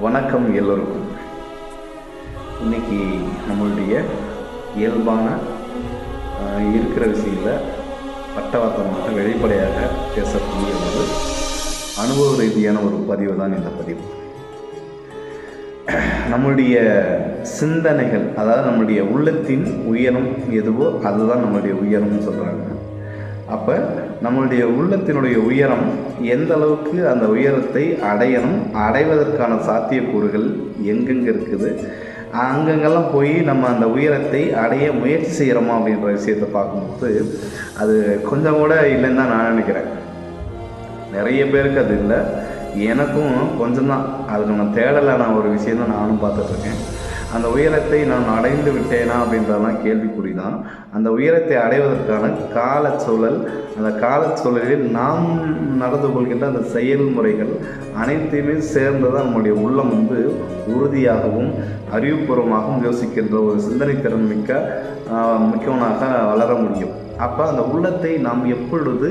வணக்கம் எல்லோருக்கும். இன்னைக்கு நம்மளுடைய இயல்பான இருக்கிற விஷயங்களை பட்டவர்த்தமாக வெளிப்படையாக பேசக்கூடிய ஒரு அனுபவ ரீதியான ஒரு பதிவு தான் இந்த பதிவு. நம்மளுடைய சிந்தனைகள் அதாவது நம்மளுடைய உள்ளத்தின் உயரம் எதுவோ அதுதான் நம்மளுடைய உயரம்னு சொல்கிறாங்க அப்போ நம்மளுடைய உள்ளத்தினுடைய உயரம் எந்த அளவுக்கு அந்த உயரத்தை அடையணும் அடைவதற்கான சாத்தியக்கூறுகள் எங்கெங்கே இருக்குது அங்கங்கெல்லாம் போய் நம்ம அந்த உயரத்தை அடைய முயற்சி செய்கிறோமா அப்படின்ற விஷயத்தை பார்க்கும்போது அது கொஞ்சம் கூட இல்லைன்னு தான் நான் நினைக்கிறேன். நிறைய பேருக்கு அது இல்லை. எனக்கும் கொஞ்சம்தான். அது நம்ம தேடலான ஒரு விஷயம் தான் நானும் பார்த்துட்ருக்கேன் அந்த உயரத்தை நான் அடைந்து விட்டேனா அப்படின்றதெல்லாம் கேள்விக்குறி தான் அந்த உயரத்தை அடைவதற்கான காலச்சூழல் அந்த காலச்சூழலில் நாம் நடந்து கொள்கின்ற அந்த செயல்முறைகள் அனைத்தையுமே சேர்ந்து தான் நம்முடைய உள்ளம் வந்து உறுதியாகவும் அறிவுபூர்வமாகவும் யோசிக்கின்ற ஒரு சிந்தனை திறன் மிக்க முக்கியவனாக மிக்கவனாக வளர முடியும். அப்போ அந்த உள்ளத்தை நாம் எப்பொழுது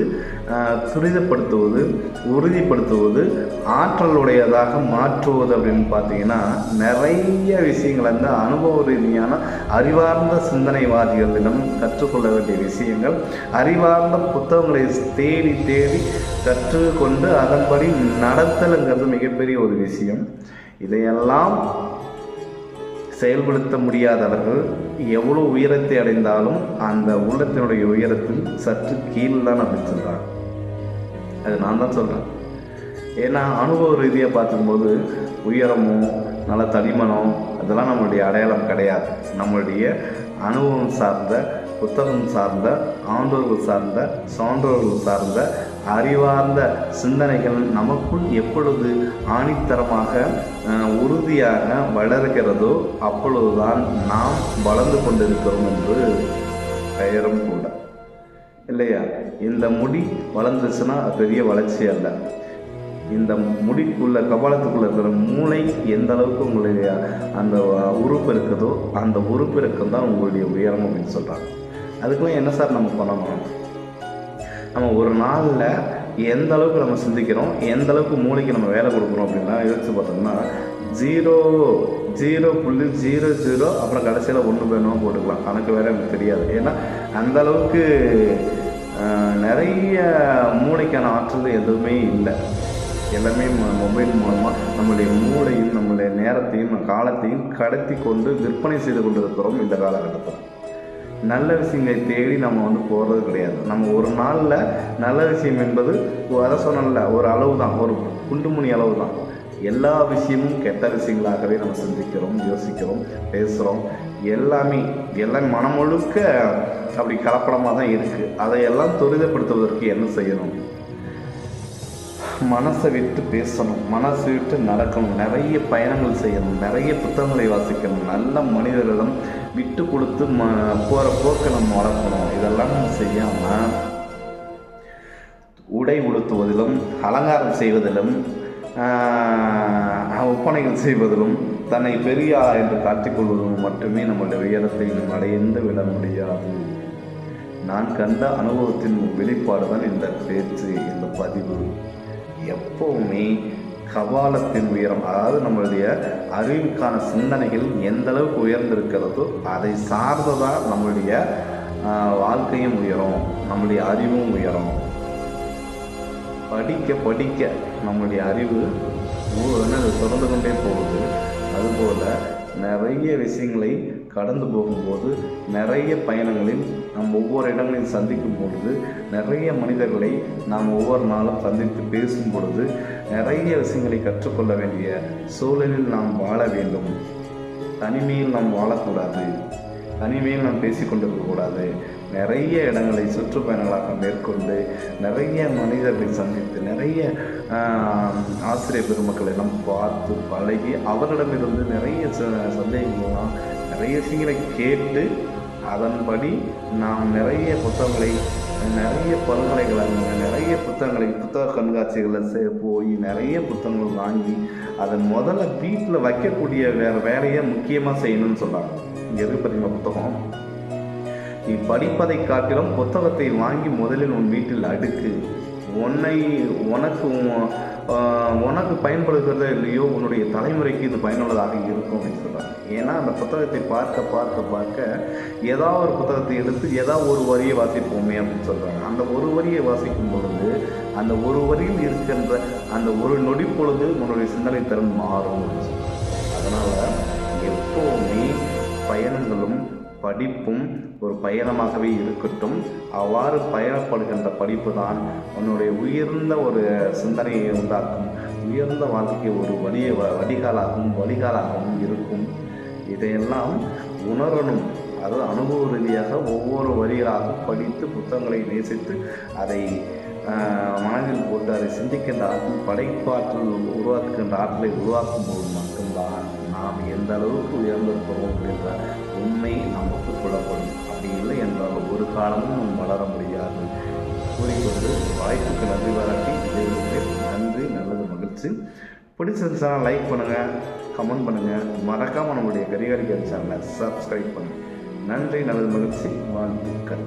துரிதப்படுத்துவது உறுதிப்படுத்துவது ஆற்றலுடையதாக மாற்றுவது அப்படின்னு பார்த்தீங்கன்னா நிறைய விஷயங்கள் அந்த அனுபவ ரீதியான அறிவார்ந்த சிந்தனைவாதிகளிடம் கற்றுக்கொள்ள வேண்டிய விஷயங்கள் அறிவார்ந்த புத்தகங்களை தேடி தேடி கற்றுக்கொண்டு அதன்படி நடத்தலுங்கிறது மிகப்பெரிய ஒரு விஷயம். இதையெல்லாம் செயல்படுத்த முடியாதவர்கள் எவ்வளோ உயரத்தை அடைந்தாலும் அந்த உள்ளத்தினுடைய உயரத்தில் சற்று கீழே தான் அப்படின்னு அது நான் தான் சொல்கிறேன் ஏன்னா அனுபவ ரீதியாக பார்க்கும்போது உயரமோ நல்ல தடிமனோ அதெல்லாம் நம்மளுடைய அடையாளம் கிடையாது. நம்மளுடைய அனுபவம் சார்ந்த புத்தகம் சார்ந்த ஆண்டோர்கள் சார்ந்த சான்றோர்கள் சார்ந்த அறிவார்ந்த சிந்தனைகள் நமக்குள் எப்பொழுது ஆணித்தரமாக உறுதியாக வளர்கிறதோ அப்பொழுதுதான் நாம் வளர்ந்து கொண்டிருக்கிறோம் என்று பெயரும் கூட. இல்லையா? இந்த முடி வளர்ந்துச்சுன்னா பெரிய வளர்ச்சி அல்ல. இந்த முடிக்குள்ள கபாலத்துக்குள்ள இருக்கிற மூளை எந்த அளவுக்கு உங்களுடைய அந்த உறுப்பு இருக்குதோ அந்த உறுப்பு இருக்கம் தான் உங்களுடைய உயரம் அப்படின்னு சொல்கிறாங்க அதுக்கெல்லாம் என்ன சார் நம்ம பண்ணணும்? நம்ம ஒரு நாளில் எந்த அளவுக்கு நம்ம சிந்திக்கிறோம் எந்த அளவுக்கு மூளைக்கு நம்ம வேலை கொடுக்குறோம் அப்படின்னா யோசிச்சு பார்த்தோம்னா ஜீரோ ஜீரோ புள்ளி ஜீரோ ஜீரோ அப்புறம் கடைசியில் ஒன்று வேணும் போட்டுக்கலாம். கணக்கு வேறு எனக்கு தெரியாது. ஏன்னா அந்த அளவுக்கு நிறைய மூளைக்கான ஆற்றல் எதுவுமே இல்லை. எல்லாமே மொபைல் மூலமாக நம்மளுடைய மூளையும் நம்மளுடைய நேரத்தையும் காலத்தையும் கடத்தி கொண்டு விற்பனை செய்து கொண்டு இருக்கிறோம் இந்த காலகட்டத்தில். நல்ல விஷயங்களை தேடி நம்ம வந்து போகிறது கிடையாது. நம்ம ஒரு நாளில் நல்ல விஷயம் என்பது வர அதை சொன்னல ஒரு அளவு தான் ஒரு குண்டுமணி அளவு தான் எல்லா விஷயமும் கெட்ட விஷயங்களாகவே நம்ம சிந்திக்கிறோம் யோசிக்கிறோம் பேசுகிறோம் எல்லாமே எல்லாம் மனமுழுக்க அப்படி கலப்படமாக தான் இருக்குது அதையெல்லாம் துரிதப்படுத்துவதற்கு என்ன செய்யணும்? மனசை விட்டு பேசணும் மனசை விட்டு நடக்கணும். நிறைய பயணங்கள் செய்யணும் நிறைய புத்தகங்களை வாசிக்கணும். நல்ல மனிதர்களிடம் விட்டு கொடுத்து ம போகிற போக்கை நம்ம வளர்க்கணும். இதெல்லாம் செய்யாமல் உடை உடுத்துவதிலும் அலங்காரம் செய்வதிலும் ஒப்பனைகள் செய்வதிலும் தன்னை பெரிய என்று காட்டிக்கொள்வதும் மட்டுமே நம்முடைய உயரத்தை நம் அடைந்து விட முடியாது. நான் கண்ட அனுபவத்தின் வெளிப்பாடு தான் இந்த பேச்சு இந்த பதிவு. எப்பவுமே கபாலத்தின் உயரம் அதாவது நம்மளுடைய அறிவுக்கான சிந்தனைகள் எந்த அளவுக்கு உயர்ந்திருக்கிறதோ அதை சார்ந்ததான் நம்மளுடைய வாழ்க்கையும் உயரும் நம்மளுடைய அறிவும் உயரும். படிக்க படிக்க நம்மளுடைய அறிவு ஊ- என்னது தொடர்ந்து கொண்டே போகுது. அதுபோல் நிறைய விஷயங்களை கடந்து போகும்போது நிறைய பயணங்களில் நாம் ஒவ்வொரு இடங்களில் சந்திக்கும் பொழுது நிறைய மனிதர்களை நாம் ஒவ்வொரு நாளும் சந்தித்து பேசும் பொழுது நிறைய விஷயங்களை கற்றுக்கொள்ள வேண்டிய சூழலில் நாம் வாழ வேண்டும். தனிமையில் நாம் வாழக்கூடாது. தனிமையில் நாம் பேசிக்கொண்டிருக்கக்கூடாது நிறைய இடங்களை சுற்றுப்பயணங்களாக மேற்கொண்டு நிறைய மனிதர்களை சந்தித்து நிறைய ஆசிரியர் பெருமக்களை எல்லாம் பார்த்து பழகி அவர்களிடமிருந்து நிறைய ச- சந்தேகங்கள்லாம் நிறைய விஷயங்களை கேட்டு அதன்படி நாம் நிறைய புத்தகங்களை நிறைய பல்கலைக்கழகங்கள் நிறைய புத்தகங்களை புத்தக கண்காட்சிகளில் சே போய் நிறைய புத்தகங்கள் வாங்கி அதை முதல்ல வீட்டில் வைக்கக்கூடிய வேறு வேலையை முக்கியமாக செய்யணும்னு சொல்கிறாங்க இங்கே இருக்கு பார்த்தீங்களா புத்தகம்? நீ படிப்பதை காட்டிலும் புத்தகத்தை வாங்கி முதலில் உன் வீட்டில் அடுக்கு. உன்னை உனக்கு உன் உனக்கு பயன்படுகிறதோ இல்லையோ உன்னுடைய தலைமுறைக்கு இது பயனுள்ளதாக இருக்கும் அப்படின்னு சொல்கிறாங்க ஏன்னா அந்த புத்தகத்தை பார்க்க பார்க்க பார்க்க ஏதாவது ஒரு புத்தகத்தை எடுத்து ஏதாவது ஒரு வரியை வாசிப்போமே அப்படின்னு சொல்கிறாங்க அந்த ஒரு வரியை வாசிக்கும் பொழுது அந்த ஒரு வரியில் இருக்கின்ற அந்த ஒரு நொடி பொழுது உன்னுடைய சிந்தனை திறன் மாறும் அப்படின்னு சொல்றாங்க. அதனால் எப்போவுமே பயணங்களும் படிப்பும் ஒரு பயணமாகவே இருக்கட்டும். அவ்வாறு பயணப்படுகின்ற படிப்பு தான் உன்னுடைய உயர்ந்த ஒரு சிந்தனையை உண்டாக்கும். உயர்ந்த வாழ்க்கைக்கு ஒரு வழிய வ- வடிகாலாகவும் வழிகாலாகவும் இருக்கும். இதையெல்லாம் உணரணும். அது அனுபவ ரீதியாக ஒவ்வொரு வரிகளாக படித்து புத்தகங்களை நேசித்து அதை மனதில் போட்டு அதை சிந்திக்கின்ற ஆற்றல் படைப்பாற்றல் உருவாக்குகின்ற ஆற்றலை உருவாக்கும் போது மட்டும்தான் நாம் எந்த அளவுக்கு உயர்ந்திருக்கிறோம் அப்படின்ற உண்மை நாம் ஒப்புக்கொள்ளப்படும் அப்படி இல்லை என்றால் ஒரு காலமும் நாம் வளர முடியாது. கூறிக்கொண்டு வாய்ப்புக்கு நன்றி பாராட்டி நன்றி நல்லது மகிழ்ச்சி. பிடிச்சிருந்துச்சுன்னா லைக் பண்ணுங்கள் கமெண்ட் பண்ணுங்கள் மறக்காமல் நம்மளுடைய கரிகாரிகள் சேனலை சப்ஸ்கிரைப் பண்ணுங்கள் நன்றி நல்லது மகிழ்ச்சி. வாழ்த்துக்கள்.